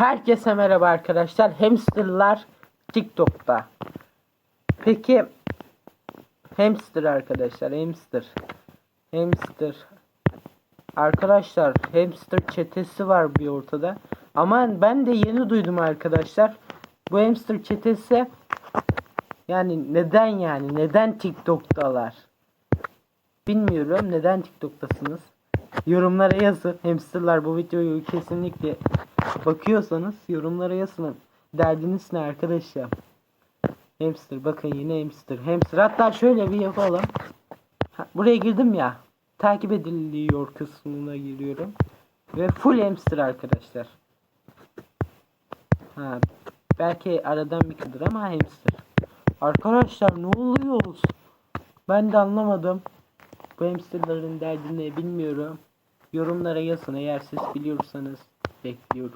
Herkese merhaba arkadaşlar. Hamsterlar TikTok'ta. Peki hamster arkadaşlar, hamster. Hamster. Arkadaşlar hamster çetesi var bir ortada. Ama ben de yeni duydum arkadaşlar. Bu hamster çetesi yani neden yani neden TikTok'talar? Bilmiyorum neden TikTok'tasınız. Yorumlara yazın. Hamsterlar bu videoyu kesinlikle bakıyorsanız yorumlara yazın. Derdiniz ne arkadaşlar? Hamster bakın yine hamster. Hamster hatta şöyle bir yapalım. Ha, buraya girdim ya. Takip ediliyor kısmına giriyorum. Ve full hamster arkadaşlar. Ha, belki aradan bir kıdır ama hamster. Arkadaşlar ne oluyor? Ben de anlamadım. Bu hamsterların derdini bilmiyorum. Yorumlara yazın eğer siz biliyorsanız Thank you.